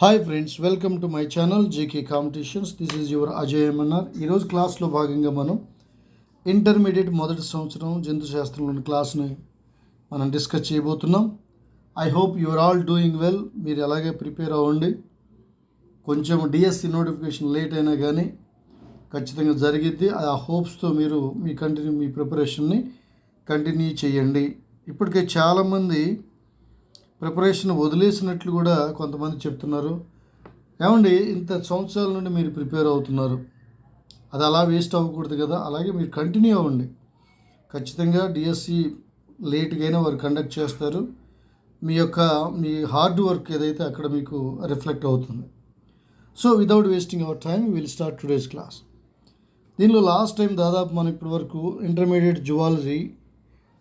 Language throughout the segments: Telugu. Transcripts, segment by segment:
Hi friends welcome to my channel JK competitions this is your Ajay MNR ఈరోజు క్లాస్లో భాగంగా మనం ఇంటర్మీడియట్ మొదటి సంవత్సరం జంతు శాస్త్రంలోని క్లాస్ని మనం డిస్కస్ చేయబోతున్నాం. I hope your all doing well మీరు అలాగే ప్రిపేర్ అవ్వండి. కొంచెం డిఎస్సి నోటిఫికేషన్ లేట్ అయినా కానీ ఖచ్చితంగా జరిగిద్ది. ఆ హోప్స్తో మీరు మీ కంటిన్యూ మీ ప్రిపరేషన్ని కంటిన్యూ చేయండి. ఇప్పటికే చాలామంది ప్రిపరేషన్ వదిలేసినట్లు కూడా కొంతమంది చెప్తున్నారు. ఏమండి ఇంత సంవత్సరాల నుండి మీరు ప్రిపేర్ అవుతున్నారు. అది అలా వేస్ట్ అవ్వకూడదు కదా. అలాగే మీరు కంటిన్యూ అవ్వండి. ఖచ్చితంగా డిఎస్సి లేట్గా అయినా వారు కండక్ట్ చేస్తారు. మీ యొక్క మీ హార్డ్ వర్క్ ఏదైతే అక్కడ మీకు రిఫ్లెక్ట్ అవుతుంది. So without wasting our time will start today's class దీనిలో లాస్ట్ టైం దాదాపు మనం ఇప్పటి వరకు ఇంటర్మీడియట్ జువాలజీ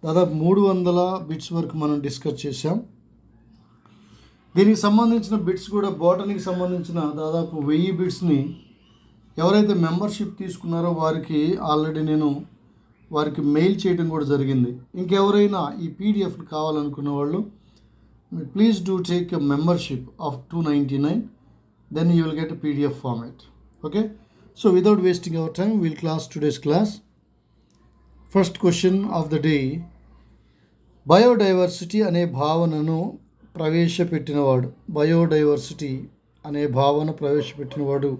దాదాపు మూడు వందల బిట్స్ వరకు మనం డిస్కస్ చేసాం దీనికి సంబంధించిన బిట్స్ కూడా బోటనీకి సంబంధించిన దాదాపు వెయ్యి బిట్స్ని ఎవరైతే మెంబర్షిప్ తీసుకున్నారో వారికి ఆల్రెడీ నేను వారికి మెయిల్ చేయడం కూడా జరిగింది. ఇంకెవరైనా ఈ పీడిఎఫ్ కావాలనుకున్న వాళ్ళు please do take a membership of two ninety nine then you will get PDF format. Okay? So without wasting our time will class today's class. First question of the day. Biodiversity అనే భావనను ప్రవేశపెట్టినవాడు. బయోడైవర్సిటీ అనే భావన ప్రవేశపెట్టినవాడు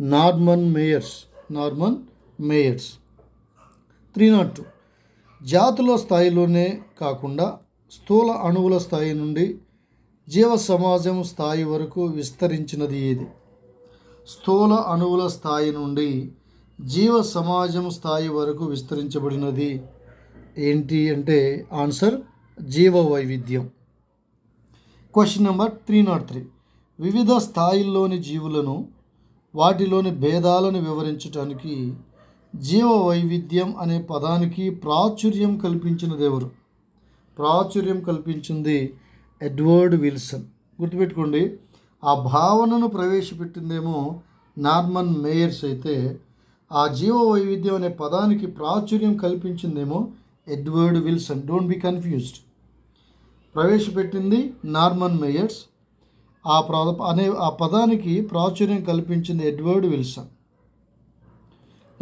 Norman Myers. Norman Myers. Three naught two జాతుల స్థాయిలోనే కాకుండా స్థూల అణువుల స్థాయి నుండి జీవ సమాజం స్థాయి వరకు విస్తరించినది ఏది? స్థూల అణువుల స్థాయి నుండి జీవ సమాజం స్థాయి వరకు విస్తరించబడినది ఏంటి అంటే ఆన్సర్ జీవ వైవిధ్యం question number three naught three వివిధ స్థాయిల్లోని జీవులను వాటిలోని భేదాలను వివరించటానికి జీవ వైవిధ్యం అనే పదానికి ప్రాచుర్యం కల్పించినది ఎవరు ప్రాచుర్యం కల్పించింది ఎడ్వర్డ్ విల్సన్. గుర్తుపెట్టుకోండి ఆ భావనను ప్రవేశపెట్టిందేమో నార్మన్ మేయర్స్ అయితే ఆ జీవ వైవిధ్యం అనే పదానికి ప్రాచుర్యం కల్పించిందేమో Edward Wilson. Don't be confused ప్రవేశపెట్టింది నార్మన్ మేయర్స్. ఆ ప్రా అనే ఆ పదానికి ప్రాచుర్యం కల్పించింది ఎడ్వర్డ్ విల్సన్.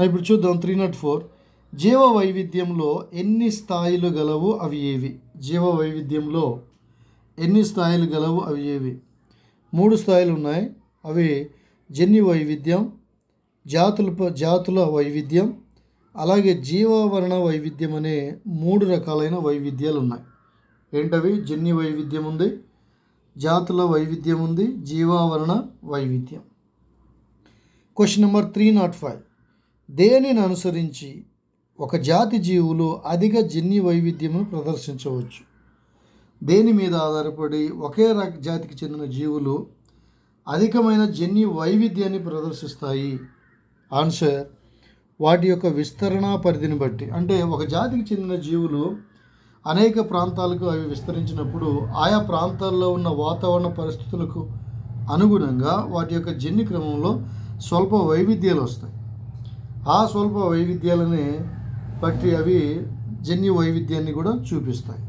ఇప్పుడు చూద్దాం త్రీ నాట్ ఫోర్. జీవ వైవిధ్యంలో ఎన్ని స్థాయిలు గలవు అవి ఏవి? జీవ వైవిధ్యంలో ఎన్ని స్థాయిలు గలవు అవి ఏవి? మూడు స్థాయిలు ఉన్నాయి. అవి జన్యు వైవిధ్యం జాతుల జాతుల వైవిధ్యం అలాగే జీవావరణ వైవిధ్యం అనే మూడు రకాలైన వైవిధ్యాలు ఉన్నాయి. ఏంటవి జన్యు వైవిధ్యం ఉంది జాతుల వైవిధ్యం ఉంది జీవావరణ వైవిధ్యం. Question number three naught five దేనిని అనుసరించి ఒక జాతి జీవులు అధిక జన్యు వైవిధ్యమును ప్రదర్శించవచ్చు? దేని మీద ఆధారపడి ఒకే రక జాతికి చెందిన జీవులు అధికమైన జన్యు వైవిధ్యాన్ని ప్రదర్శిస్తాయి? ఆన్సర్ వాటి యొక్క విస్తరణ పరిధిని బట్టి. అంటే ఒక జాతికి చెందిన జీవులు అనేక ప్రాంతాలకు అవి విస్తరించినప్పుడు ఆయా ప్రాంతాల్లో ఉన్న వాతావరణ పరిస్థితులకు అనుగుణంగా వాటి యొక్క జన్యు క్రమంలో స్వల్ప వైవిధ్యాలు వస్తాయి. ఆ స్వల్ప వైవిధ్యాలనే బట్టి అవి జన్యు వైవిధ్యాన్ని కూడా చూపిస్తాయి.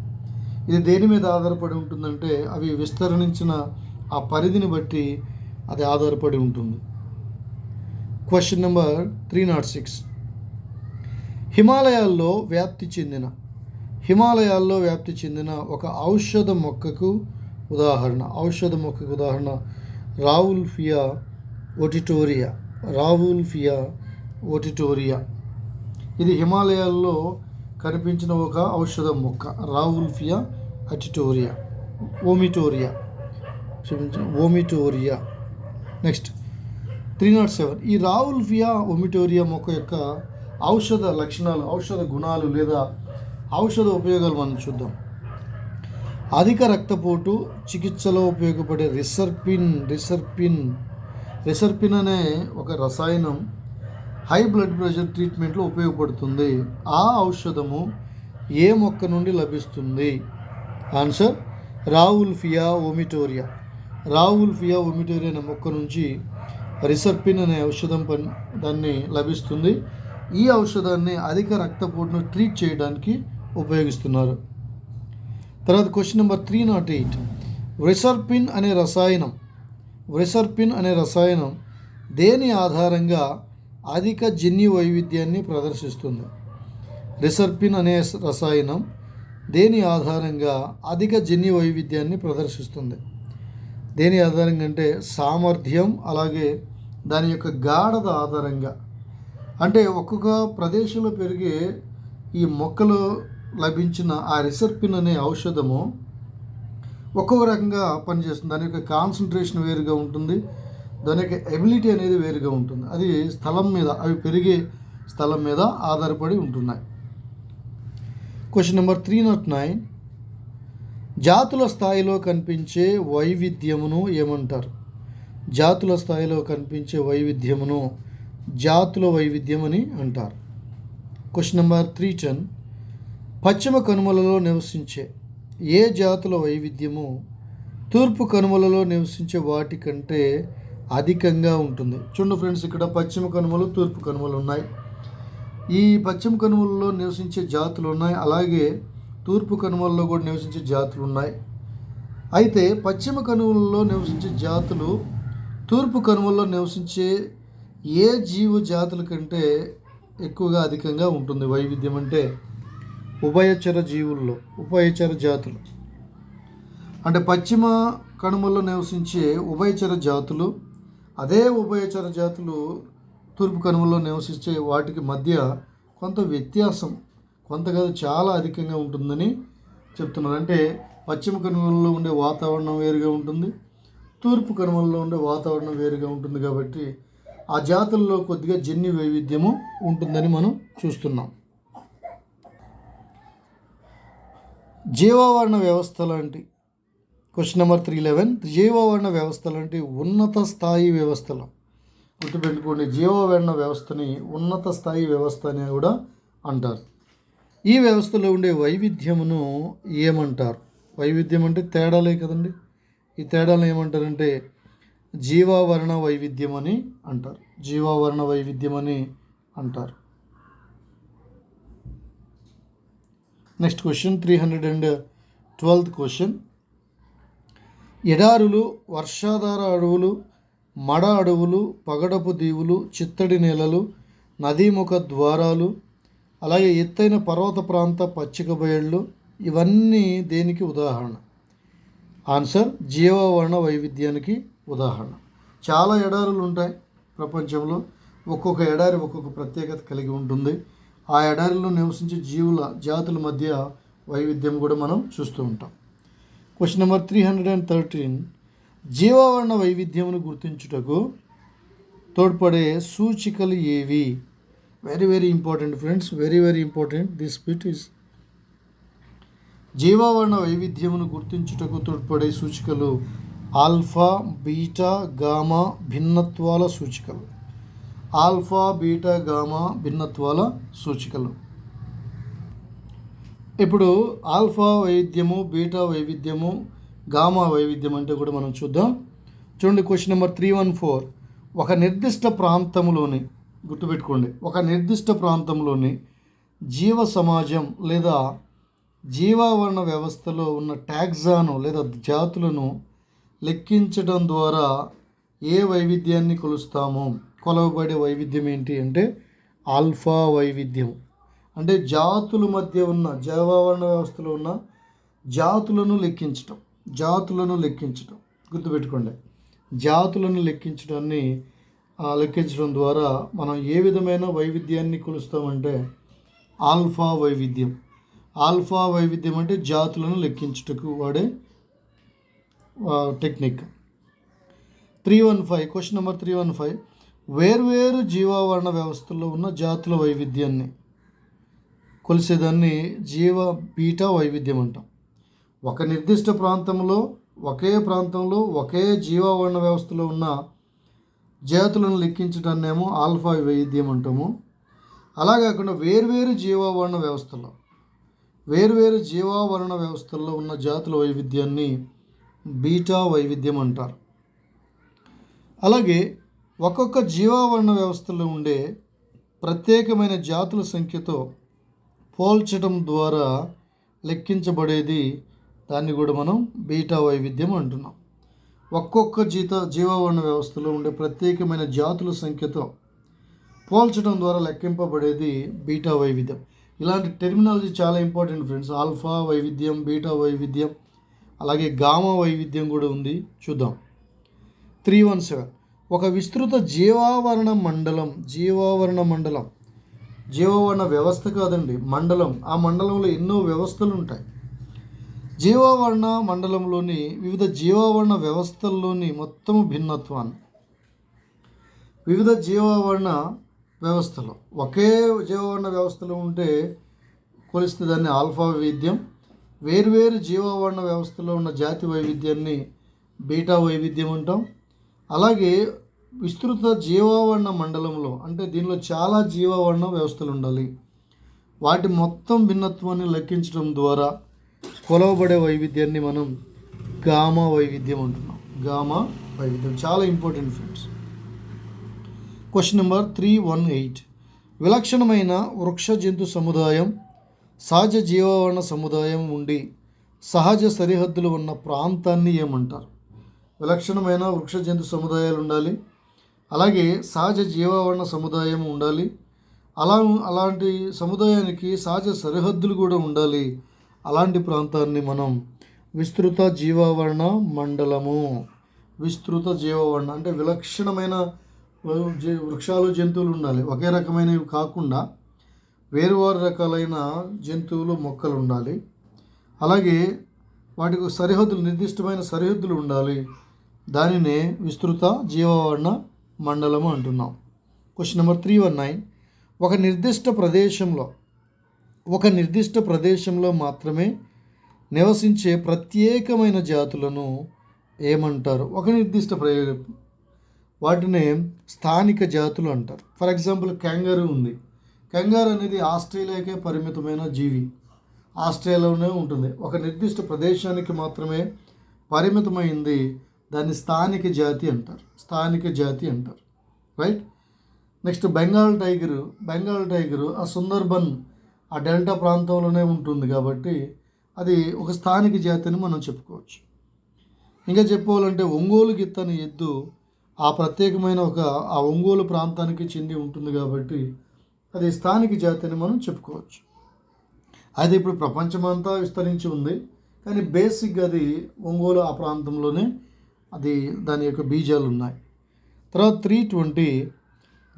ఇది దేని మీద ఆధారపడి ఉంటుందంటే అవి విస్తరించిన ఆ పరిధిని బట్టి అది ఆధారపడి ఉంటుంది. Question number three naught six హిమాలయాల్లో వ్యాప్తి చెందిన హిమాలయాల్లో వ్యాప్తి చెందిన ఒక ఔషధ మొక్కకు ఉదాహరణ. ఔషధ మొక్కకు ఉదాహరణ. రావుల్ఫియా ఒటిటోరియా. రావుల్ఫియా ఒటిటోరియా. ఇది హిమాలయాల్లో కనిపించిన ఒక ఔషధ మొక్క. రావుల్ఫియా అటిటోరియా. ఓమిటోరియా. క్షమించండి vomitoria. Next three naught seven. ఈ రావుల్ఫియా ఒమిటోరియా మొక్క యొక్క ఔషధ లక్షణాలు ఔషధ గుణాలు లేదా ఔషధ ఉపయోగాలు మనం చూద్దాం. అధిక రక్తపోటు చికిత్సలో ఉపయోగపడే రిసర్పిన్ రిసర్పిన్ రిసర్పిన్ అనే ఒక రసాయనం హై బ్లడ్ ప్రెషర్ ట్రీట్మెంట్లో ఉపయోగపడుతుంది. ఆ ఔషధము ఏ మొక్క నుండి లభిస్తుంది? ఆన్సర్ రావుల్ఫియా ఒమిటోరియా. రావుల్ఫియా ఒమిటోరియా అనే మొక్క నుంచి రిసర్పిన్ అనే ఔషధం పని దాన్ని లభిస్తుంది. ఈ ఔషధాన్ని అధిక రక్తపోటును ట్రీట్ చేయడానికి ఉపయోగిస్తున్నారు. తర్వాత question number three naught eight reserpine అనే రసాయనం వ్రిసర్పిన్ అనే రసాయనం దేని ఆధారంగా అధిక జన్యు వైవిధ్యాన్ని ప్రదర్శిస్తుంది? రిసర్పిన్ అనే రసాయనం దేని ఆధారంగా అధిక జన్యు వైవిధ్యాన్ని ప్రదర్శిస్తుంది? దేని ఆధారంగా అంటే సామర్థ్యం అలాగే దాని యొక్క గాఢత ఆధారంగా. అంటే ఒక్కొక్క ప్రదేశంలో పెరిగే ఈ మొక్కలు లభించిన ఆ రిసర్పిన్ అనే ఔషధము ఒక్కొక్క రకంగా పనిచేస్తుంది. దాని యొక్క కాన్సన్ట్రేషన్ వేరుగా ఉంటుంది. దాని యొక్క ఎబిలిటీ అనేది వేరుగా ఉంటుంది. అది స్థలం మీద అవి పెరిగే స్థలం మీద ఆధారపడి ఉంటున్నాయి. Question number three naught nine జాతుల స్థాయిలో కనిపించే వైవిధ్యమును ఏమంటారు? జాతుల స్థాయిలో కనిపించే వైవిధ్యమును జాతుల వైవిధ్యం అని అంటారు. క్వశ్చన్ నెంబర్ త్రీ టెన్ పశ్చిమ కనుమలలో నివసించే ఏ జాతుల వైవిధ్యము తూర్పు కనుమలలో నివసించే వాటికంటే అధికంగా ఉంటుంది. చూడండి ఫ్రెండ్స్ ఇక్కడ పశ్చిమ కనుమలు తూర్పు కనుమలు ఉన్నాయి. ఈ పశ్చిమ కనుమలలో నివసించే జాతులు ఉన్నాయి. అలాగే తూర్పు కనుమలలో కూడా నివసించే జాతులు ఉన్నాయి. అయితే పశ్చిమ కనుమలలో నివసించే జాతులు తూర్పు కనుమల్లో నివసించే ఏ జీవ జాతుల కంటే ఎక్కువగా అధికంగా ఉంటుంది వైవిధ్యం అంటే ఉభయచర జీవుల్లో ఉభయచర జాతులు అంటే పశ్చిమ కనుమల్లో నివసించే ఉభయచర జాతులు అదే ఉభయచర జాతులు తూర్పు కనుమల్లో నివసించే వాటికి మధ్య కొంత వ్యత్యాసం కొంత కాదు చాలా అధికంగా ఉంటుందని చెప్తున్నారు. అంటే పశ్చిమ కనుమల్లో ఉండే వాతావరణం వేరుగా ఉంటుంది తూర్పు కనుమల్లో ఉండే వాతావరణం వేరుగా ఉంటుంది కాబట్టి ఆ జాతుల్లో కొద్దిగా జన్యు వైవిధ్యము ఉంటుందని మనం చూస్తున్నాం. జీవావరణ వ్యవస్థ లాంటి క్వశ్చన్ నెంబర్ త్రీ లెవెన్ జీవవర్ణ వ్యవస్థ లాంటి ఉన్నత స్థాయి వ్యవస్థలు. గుర్తుపెట్టుకోండి జీవావరణ వ్యవస్థని ఉన్నత స్థాయి వ్యవస్థ అని కూడా అంటారు. ఈ వ్యవస్థలో ఉండే వైవిధ్యమును ఏమంటారు? వైవిధ్యం అంటే తేడాలే కదండి. ఈ తేడాలు ఏమంటారంటే జీవావరణ వైవిధ్యం అని అంటారు. జీవావరణ వైవిధ్యం అని అంటారు. Next question three hundred and twelfth question. ఎడారులు వర్షాధార అడవులు మడ అడవులు పగడపు దీవులు చిత్తడి నేలలు నదీముఖ ద్వారాలు అలాగే ఎత్తైన పర్వత ప్రాంత పచ్చిక బయళ్ళు ఇవన్నీ దేనికి ఉదాహరణ? ఆన్సర్ జీవవర్ణ వైవిధ్యానికి ఉదాహరణ. చాలా ఎడారులు ఉంటాయి ప్రపంచంలో. ఒక్కొక్క ఎడారి ఒక్కొక్క ప్రత్యేకత కలిగి ఉంటుంది. ఆ ఎడారిలో నివసించే జీవుల జాతుల మధ్య వైవిధ్యం కూడా మనం చూస్తూ ఉంటాం. Question number three hundred and thirteen జీవావరణ వైవిధ్యమును గుర్తించుటకు తోడ్పడే సూచికలు ఏవి? Very very important friends very very important this bit is జీవావరణ వైవిధ్యమును గుర్తించుటకు తోడ్పడే సూచికలు ఆల్ఫా బీటా గామా భిన్నత్వాల సూచికలు. ఆల్ఫా బీటా గామా భిన్నత్వాల సూచికలు. ఇప్పుడు ఆల్ఫా వైవిధ్యము బీటా వైవిధ్యము గామా వైవిధ్యం అంటే కూడా మనం చూద్దాం. చూడండి question number three one four. ఒక నిర్దిష్ట ప్రాంతంలోని గుర్తుపెట్టుకోండి ఒక నిర్దిష్ట ప్రాంతంలోని జీవ సమాజం లేదా జీవావరణ వ్యవస్థలో ఉన్న ట్యాక్సాను లేదా జాతులను లెక్కించడం ద్వారా ఏ వైవిధ్యాన్ని కొలుస్తామో? కొలవబడే వైవిధ్యం ఏంటి అంటే ఆల్ఫా వైవిధ్యం. అంటే జాతుల మధ్య ఉన్న జీవావరణ వ్యవస్థలో ఉన్న జాతులను లెక్కించటం జాతులను లెక్కించటం. గుర్తుపెట్టుకోండి జాతులను లెక్కించడాన్ని లెక్కించడం ద్వారా మనం ఏ విధమైన వైవిధ్యాన్ని కొలుస్తామంటే ఆల్ఫా వైవిధ్యం. ఆల్ఫా వైవిధ్యం అంటే జాతులను లెక్కించుటకు వాడే technique. Three one five question number three one five. వేర్వేరు జీవావరణ వ్యవస్థల్లో ఉన్న జాతుల వైవిధ్యాన్ని కొలిసేదాన్ని జీవ బీటా వైవిధ్యం అంటాం ఒక నిర్దిష్ట ప్రాంతంలో ఒకే ప్రాంతంలో ఒకే జీవావరణ వ్యవస్థలో ఉన్న జాతులను లెక్కించడాన్నేమో ఆల్ఫా వైవిధ్యం అంటాము అలా కాకుండా వేర్వేరు జీవావరణ వ్యవస్థలో వేర్వేరు జీవావరణ వ్యవస్థల్లో ఉన్న జాతుల వైవిధ్యాన్ని బీటా వైవిధ్యం అంటారు అలాగే ఒక్కొక్క జీవావరణ వ్యవస్థలో ఉండే ప్రత్యేకమైన జాతుల సంఖ్యతో పోల్చడం ద్వారా లెక్కించబడేది దాన్ని కూడా మనం బీటా వైవిధ్యం అంటున్నాం. ఒక్కొక్క జీత జీవావరణ వ్యవస్థలో ఉండే ప్రత్యేకమైన జాతుల సంఖ్యతో పోల్చడం ద్వారా లెక్కింపబడేది బీటా వైవిధ్యం. ఇలాంటి టెర్మినాలజీ చాలా ఇంపార్టెంట్ ఫ్రెండ్స్. ఆల్ఫా వైవిధ్యం బీటా వైవిధ్యం అలాగే గామా వైవిధ్యం కూడా ఉంది. చూద్దాం. Three one seven. ఒక విస్తృత జీవావరణ మండలం జీవావరణ మండలం. జీవావరణ వ్యవస్థ కాదండి మండలం. ఆ మండలంలో ఎన్నో వ్యవస్థలు ఉంటాయి జీవావరణ మండలంలోని వివిధ జీవావరణ వ్యవస్థల్లోని మొత్తం భిన్నత్వాన్ని. వివిధ జీవావరణ వ్యవస్థలు. ఒకే జీవావరణ వ్యవస్థలో ఉంటే కొలిస్తే దాన్ని ఆల్ఫా వైవిధ్యం. వేరువేరు జీవావరణ వ్యవస్థలో ఉన్న జాతి వైవిధ్యాన్ని బీటా వైవిధ్యం అంటాం. అలాగే విస్తృత జీవావరణ మండలంలో అంటే దీనిలో చాలా జీవావరణ వ్యవస్థలు ఉండాలి. వాటి మొత్తం భిన్నత్వాన్ని లెక్కించడం ద్వారా కొలవబడే వైవిధ్యాన్ని మనం గామా వైవిధ్యం అంటున్నాం. గామా వైవిధ్యం. చాలా important friends. Question number three one eight. విలక్షణమైన వృక్ష జంతు సముదాయం సహజ జీవావరణ సముదాయం ఉండి సహజ సరిహద్దులు ఉన్న ప్రాంతాన్ని ఏమంటారు? విలక్షణమైన వృక్ష జంతు సముదాయాలు ఉండాలి అలాగే సహజ జీవావరణ సముదాయం ఉండాలి. అలా అలాంటి సముదాయానికి సహజ సరిహద్దులు కూడా ఉండాలి. అలాంటి ప్రాంతాన్ని మనం విస్తృత జీవావరణ మండలము. విస్తృత జీవావరణ అంటే విలక్షణమైన వృక్షాలు జంతువులు ఉండాలి. ఒకే రకమైనవి కాకుండా వేరువారు రకాలైన జంతువులు మొక్కలు ఉండాలి. అలాగే వాటికి సరిహద్దులు నిర్దిష్టమైన సరిహద్దులు ఉండాలి. దానినే విస్తృత జీవవర్ణ మండలము అంటున్నాం. Question number three one nine ఒక నిర్దిష్ట ప్రదేశంలో ఒక నిర్దిష్ట ప్రదేశంలో మాత్రమే నివసించే ప్రత్యేకమైన జాతులను ఏమంటారు? ఒక నిర్దిష్ట ప్రయోగ వాటినే స్థానిక జాతులు అంటారు. ఫర్ ఎగ్జాంపుల్ కంగారు ఉంది. కంగారు అనేది ఆస్ట్రేలియాకే పరిమితమైన జీవి. ఆస్ట్రేలియాలోనే ఉంటుంది. ఒక నిర్దిష్ట ప్రదేశానికి మాత్రమే పరిమితమైంది దాన్ని స్థానిక జాతి అంటారు. స్థానిక జాతి అంటారు. Right next Bengal tiger Bengal tiger ఆ సుందర్బన్ ఆ డెల్టా ప్రాంతంలోనే ఉంటుంది కాబట్టి అది ఒక స్థానిక జాతి అని మనం చెప్పుకోవచ్చు. ఇంకా చెప్పుకోవాలంటే ఒంగోలు గిత్తని ఎద్దు ఆ ప్రత్యేకమైన ఒక ఆ ఒంగోలు ప్రాంతానికి చెంది ఉంటుంది కాబట్టి అది స్థానిక జాతి అని మనం చెప్పుకోవచ్చు. అది ఇప్పుడు ప్రపంచమంతా విస్తరించి ఉంది. కానీ బేసిక్గా అది ఒంగోలు ఆ ప్రాంతంలోనే అది దాని యొక్క బీజాలు ఉన్నాయి. తర్వాత త్రీ ట్వంటీ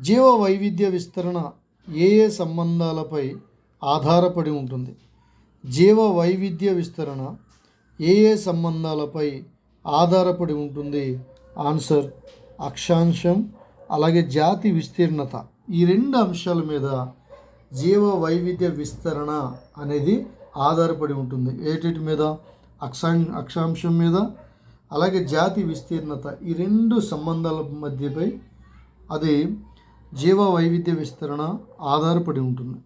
జీవ వైవిధ్య విస్తరణ ఏ ఏ సంబంధాలపై ఆధారపడి ఉంటుంది? జీవ వైవిధ్య విస్తరణ ఏ ఏ సంబంధాలపై ఆధారపడి ఉంటుంది? ఆన్సర్ అక్షాంశం అలాగే జాతి విస్తీర్ణత. ఈ రెండు అంశాల మీద జీవ వైవిధ్య విస్తరణ అనేది ఆధారపడి ఉంటుంది. ఏటిటి మీద? అక్షాం అక్షాంశం మీద అలాగే జాతి విస్తీర్ణత ఈ రెండు సంబంధాల మధ్యపై అది జీవ వైవిధ్య విస్తరణ ఆధారపడి ఉంటుంది.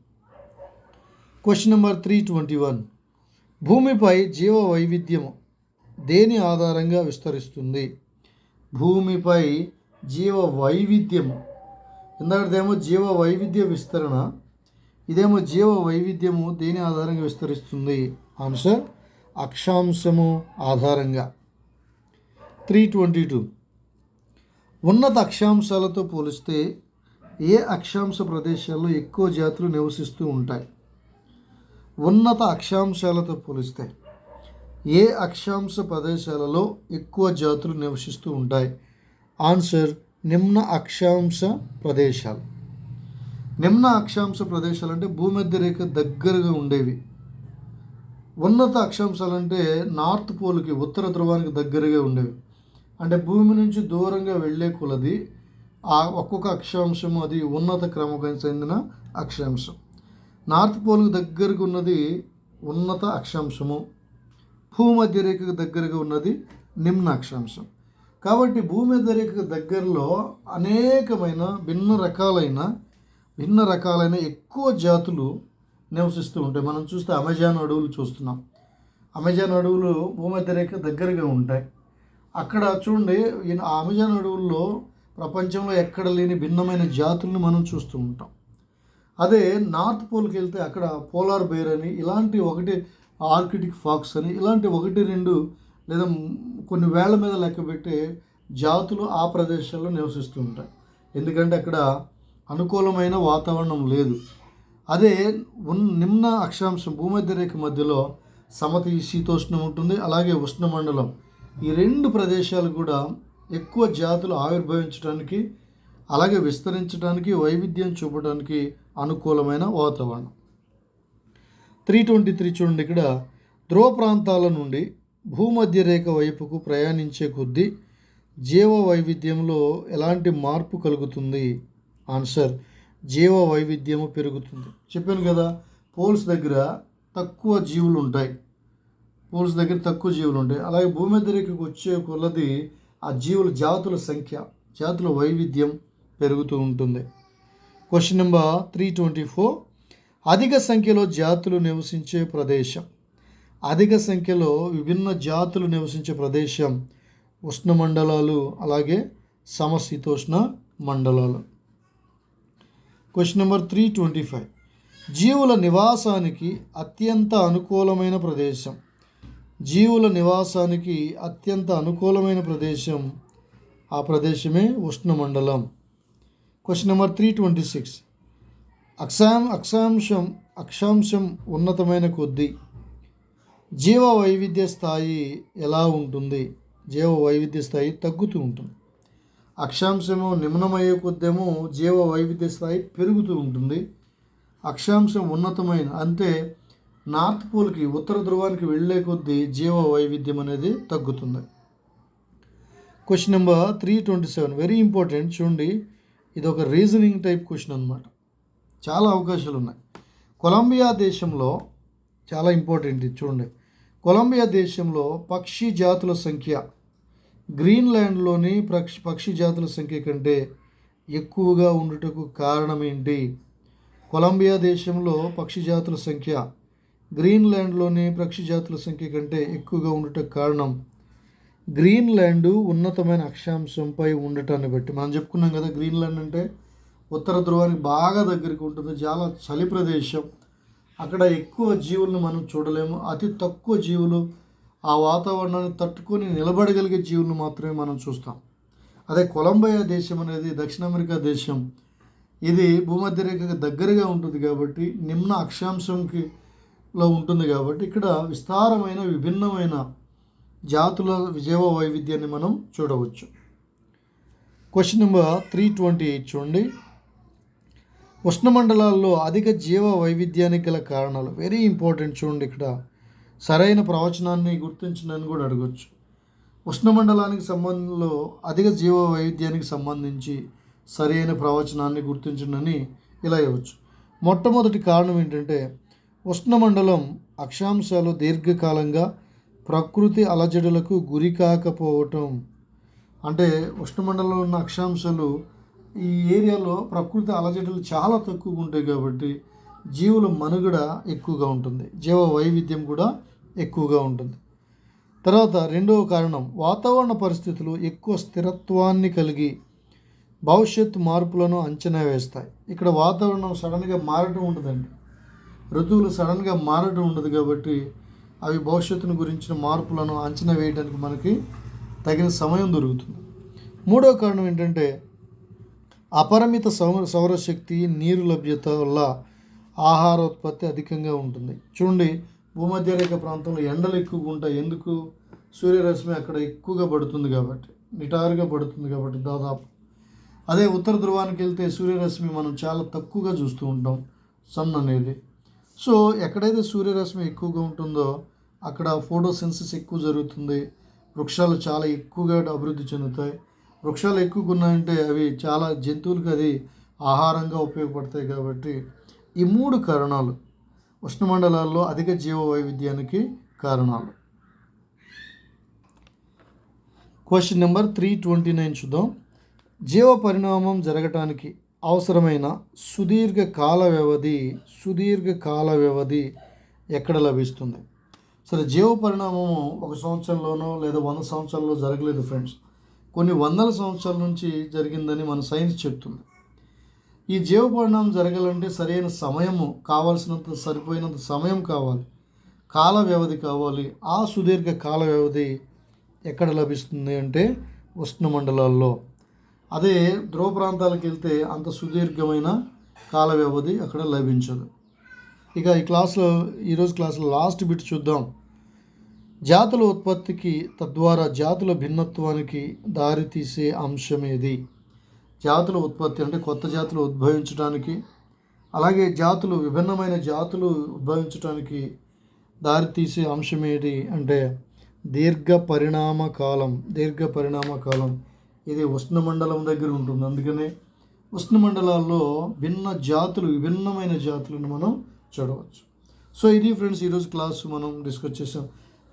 Question number three twenty one భూమిపై జీవ వైవిధ్యము దేని ఆధారంగా విస్తరిస్తుంది? భూమిపై జీవ వైవిధ్యము ఇందాకదేమో జీవ వైవిధ్య విస్తరణ ఇదేమో జీవ వైవిధ్యము దేని ఆధారంగా విస్తరిస్తుంది? ఆన్సర్ అక్షాంశము ఆధారంగా. Three twenty two. ఉన్నత అక్షాంశాలతో పోలిస్తే ఏ అక్షాంశ ప్రదేశాల్లో ఎక్కువ జాతులు నివసిస్తూ ఉంటాయి? ఉన్నత అక్షాంశాలతో పోలిస్తే ఏ అక్షాంశ ప్రదేశాలలో ఎక్కువ జాతులు నివసిస్తూ ఉంటాయి? ఆన్సర్ నిమ్న అక్షాంశ ప్రదేశాలు. నిమ్న అక్షాంశ ప్రదేశాలు అంటే భూమధ్య రేఖ దగ్గరగా ఉండేవి. ఉన్నత అక్షాంశాలు అంటే నార్త్ పోల్కి ఉత్తర ధ్రువానికి దగ్గరగా ఉండేవి. అంటే భూమి నుంచి దూరంగా వెళ్ళే కొలది ఆ ఒక్కొక్క అక్షాంశం అది ఉన్నత క్రమకు చెందిన అక్షాంశం. నార్త్ పోల్కి దగ్గరకు ఉన్నది ఉన్నత అక్షాంశము భూమధ్య రేఖకు దగ్గరగా ఉన్నది నిమ్న అక్షాంశం. కాబట్టి భూమధ్య రేఖకు దగ్గరలో అనేకమైన భిన్న రకాలైన భిన్న రకాలైన ఎక్కువ జాతులు నివసిస్తూ ఉంటాయి. మనం చూస్తే అమెజాన్ అడవులు చూస్తున్నాం. అమెజాన్ అడవులు భూమధ్య రేఖ దగ్గరగా ఉంటాయి. అక్కడ చూడండి ఈ అమెజాన్ అడవుల్లో ప్రపంచంలో ఎక్కడ లేని భిన్నమైన జాతుల్ని మనం చూస్తూ ఉంటాం. అదే నార్త్ పోల్కి వెళ్తే అక్కడ పోలార్ బేర్ అని ఇలాంటి ఒకటి ఆర్కిటిక్ ఫాక్స్ అని ఇలాంటి ఒకటి రెండు లేదా కొన్ని వేళ్ళ మీద లెక్క పెట్టే జాతులు ఆ ప్రదేశాల్లో నివసిస్తూ ఉంటాయి. ఎందుకంటే అక్కడ అనుకూలమైన వాతావరణం లేదు. అదే ఉన్ నిమ్న అక్షాంశం భూమధ్య రేఖ మధ్యలో సమతి శీతోష్ణం ఉంటుంది అలాగే ఉష్ణమండలం. ఈ రెండు ప్రదేశాలు కూడా ఎక్కువ జాతులు ఆవిర్భవించడానికి అలాగే విస్తరించడానికి వైవిధ్యం చూపడానికి అనుకూలమైన వాతావరణం. త్రీ ట్వంటీ త్రీ చూడండి ఇక్కడ. ధ్రువ ప్రాంతాల నుండి భూమధ్య రేఖ వైపుకు ప్రయాణించే కొద్దీ జీవ వైవిధ్యంలో ఎలాంటి మార్పు కలుగుతుంది? ఆన్సర్ జీవ వైవిధ్యము పెరుగుతుంది. చెప్పాను కదా పోల్స్ దగ్గర తక్కువ జీవులు ఉంటాయి. పోల్స్ దగ్గర తక్కువ జీవులు ఉంటాయి అలాగే భూమి దగ్గరికి వచ్చే కొలది ఆ జీవుల జాతుల సంఖ్య జాతుల వైవిధ్యం పెరుగుతూ ఉంటుంది. Question number three twenty four అధిక సంఖ్యలో జాతులు నివసించే ప్రదేశం. అధిక సంఖ్యలో విభిన్న జాతులు నివసించే ప్రదేశం ఉష్ణ మండలాలు అలాగే సమశీతోష్ణ మండలాలు. Question number three twenty five జీవుల నివాసానికి అత్యంత అనుకూలమైన ప్రదేశం జీవుల నివాసానికి అత్యంత అనుకూలమైన ప్రదేశం ఆ ప్రదేశమే ఉష్ణమండలం. Question number three twenty six అక్షాం అక్షాంశం అక్షాంశం ఉన్నతమైన కొద్దీ జీవ వైవిధ్య స్థాయి ఎలా ఉంటుంది? జీవ వైవిధ్య స్థాయి తగ్గుతూ ఉంటుంది. అక్షాంశము నిమ్నమయ్యే కొద్దేమో జీవ వైవిధ్య స్థాయి పెరుగుతూ ఉంటుంది. అక్షాంశం ఉన్నతమైన అంటే నార్త్ పోల్కి ఉత్తర ధ్రువానికి వెళ్ళే కొద్దీ జీవ వైవిధ్యం అనేది తగ్గుతుంది. Question number three twenty seven very important చూడండి ఇది ఒక రీజనింగ్ టైప్ క్వశ్చన్ అనమాట చాలా అవకాశాలు ఉన్నాయి. కొలంబియా దేశంలో చాలా ఇంపార్టెంట్ ఇది చూడండి. కొలంబియా దేశంలో పక్షి జాతుల సంఖ్య గ్రీన్లాండ్లోని పక్షి పక్షి జాతుల సంఖ్య కంటే ఎక్కువగా ఉండుటకు కారణం ఏంటి? కొలంబియా దేశంలో పక్షి జాతుల సంఖ్య గ్రీన్లాండ్లోని పక్షి జాతుల సంఖ్య కంటే ఎక్కువగా ఉండటం కారణం గ్రీన్లాండ్ ఉన్నతమైన అక్షాంశంపై ఉండటాన్ని బట్టి. మనం చెప్పుకున్నాం కదా గ్రీన్లాండ్ అంటే ఉత్తర ధ్రువానికి బాగా దగ్గరికి ఉంటుంది చాలా చలి ప్రదేశం. అక్కడ ఎక్కువ జీవులను మనం చూడలేము. అతి తక్కువ జీవులు ఆ వాతావరణాన్ని తట్టుకొని నిలబడగలిగే జీవులను మాత్రమే మనం చూస్తాం. అదే కొలంబియా దేశం అనేది దక్షిణ అమెరికా దేశం. ఇది భూమధ్యరేఖకు దగ్గరగా ఉంటుంది కాబట్టి నిమ్న అక్షాంశంకి లో ఉంటుంది కాబట్టి ఇక్కడ విస్తారమైన విభిన్నమైన జాతుల విజయవ వైవిధ్యాన్ని మనం చూడవచ్చు. Question number three twenty eight చూడండి. ఉష్ణమండలాల్లో అధిక జీవ వైవిధ్యానికి గల కారణాలు వెరీ ఇంపార్టెంట్ చూడండి ఇక్కడ. సరైన ప్రవచనాన్ని గుర్తించడానికి కూడా అడగచ్చు. ఉష్ణమండలానికి సంబంధంలో అధిక జీవ వైవిధ్యానికి సంబంధించి సరైన ప్రవచనాన్ని గుర్తించండి ఇలా ఇవ్వచ్చు. మొట్టమొదటి కారణం ఏంటంటే ఉష్ణమండలం అక్షాంశాలు దీర్ఘకాలంగా ప్రకృతి అలజడులకు గురి కాకపోవటం. అంటే ఉష్ణమండలంలో ఉన్న అక్షాంశాలు ఈ ఏరియాలో ప్రకృతి అలజడులు చాలా తక్కువగా ఉంటాయి కాబట్టి జీవుల మనుగడ ఎక్కువగా ఉంటుంది. జీవ వైవిధ్యం కూడా ఎక్కువగా ఉంటుంది. తర్వాత రెండవ కారణం వాతావరణ పరిస్థితులు ఎక్కువ స్థిరత్వాన్ని కలిగి భవిష్యత్ మార్పులను అంచనా వేస్తాయి. ఇక్కడ వాతావరణం సడన్గా మారటం ఉండదండి. ఋతువులు సడన్గా మారటం ఉండదు కాబట్టి అవి భవిష్యత్తును గురించిన మార్పులను అంచనా వేయడానికి మనకి తగిన సమయం దొరుకుతుంది. మూడో కారణం ఏంటంటే అపరిమిత సౌర సౌరశక్తి నీరు లభ్యత వల్ల ఆహార ఉత్పత్తి అధికంగా ఉంటుంది. చూడండి భూమధ్యరేఖ ప్రాంతంలో ఎండలు ఎక్కువగా ఉంటాయి. ఎందుకు? సూర్యరశ్మి అక్కడ ఎక్కువగా పడుతుంది కాబట్టి నిటారుగా పడుతుంది కాబట్టి దాదాపు. అదే ఉత్తర ధ్రువానికి వెళ్తే సూర్యరశ్మి మనం చాలా తక్కువగా చూస్తూ ఉంటాం సన్ అనేది. సో ఎక్కడైతే సూర్యరశ్మి ఎక్కువగా ఉంటుందో అక్కడ ఫోటోసెన్సిస్ ఎక్కువ జరుగుతుంది. వృక్షాలు చాలా ఎక్కువగా అభివృద్ధి చెందుతాయి. వృక్షాలు ఎక్కువగా ఉన్నాయంటే అవి చాలా జంతువులకు అది ఆహారంగా ఉపయోగపడతాయి కాబట్టి ఈ మూడు కారణాలు ఉష్ణమండలాల్లో అధిక జీవ వైవిధ్యానికి కారణాలు. Question number three twenty nine చూద్దాం. జీవ పరిణామం జరగటానికి అవసరమైన సుదీర్ఘ కాల వ్యవధి సుదీర్ఘ కాల వ్యవధి ఎక్కడ లభిస్తుంది? సరే జీవ పరిణామము ఒక సంవత్సరంలోనో లేదా వంద సంవత్సరాల్లో జరగలేదు ఫ్రెండ్స్. కొన్ని వందల సంవత్సరాల నుంచి జరిగిందని మన సైన్స్ చెప్తుంది. ఈ జీవ పరిణామం జరగాలంటే సరైన సమయము కావాల్సినంత సరిపోయినంత సమయం కావాలి. కాల వ్యవధి కావాలి. ఆ సుదీర్ఘ కాల వ్యవధి ఎక్కడ లభిస్తుంది అంటే ఉష్ణమండలాల్లో. అదే ధ్రువ ప్రాంతాలకు వెళ్తే అంత సుదీర్ఘమైన కాల వ్యవధి అక్కడ లభించదు. ఇక ఈ క్లాస్లో ఈరోజు క్లాస్లో లాస్ట్ బిట్ చూద్దాం. జాతుల ఉత్పత్తికి తద్వారా జాతుల భిన్నత్వానికి దారితీసే అంశం ఏది జాతుల ఉత్పత్తి అంటే కొత్త జాతులు ఉద్భవించడానికి అలాగే జాతులు విభిన్నమైన జాతులు ఉద్భవించడానికి దారితీసే అంశం ఏది అంటే దీర్ఘ పరిణామ కాలం దీర్ఘ పరిణామ కాలం ఇది ఉష్ణ మండలం దగ్గర ఉంటుంది. అందుకనే ఉష్ణమండలాల్లో భిన్న జాతులు విభిన్నమైన జాతులను మనం చూడవచ్చు. సో ఇది ఫ్రెండ్స్ ఈరోజు క్లాస్ మనం డిస్కస్ చేసాం.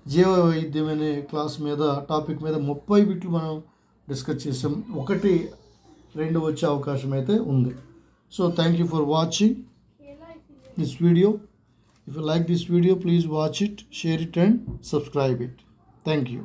జీవ వైద్యం అనే క్లాస్ మీద టాపిక్ మీద ముప్పై బిట్లు మనం డిస్కస్ చేసాం. ఒకటి రెండు వచ్చే అవకాశం అయితే ఉంది. So thank you for watching this video if you like this video please watch it share it and subscribe it thank you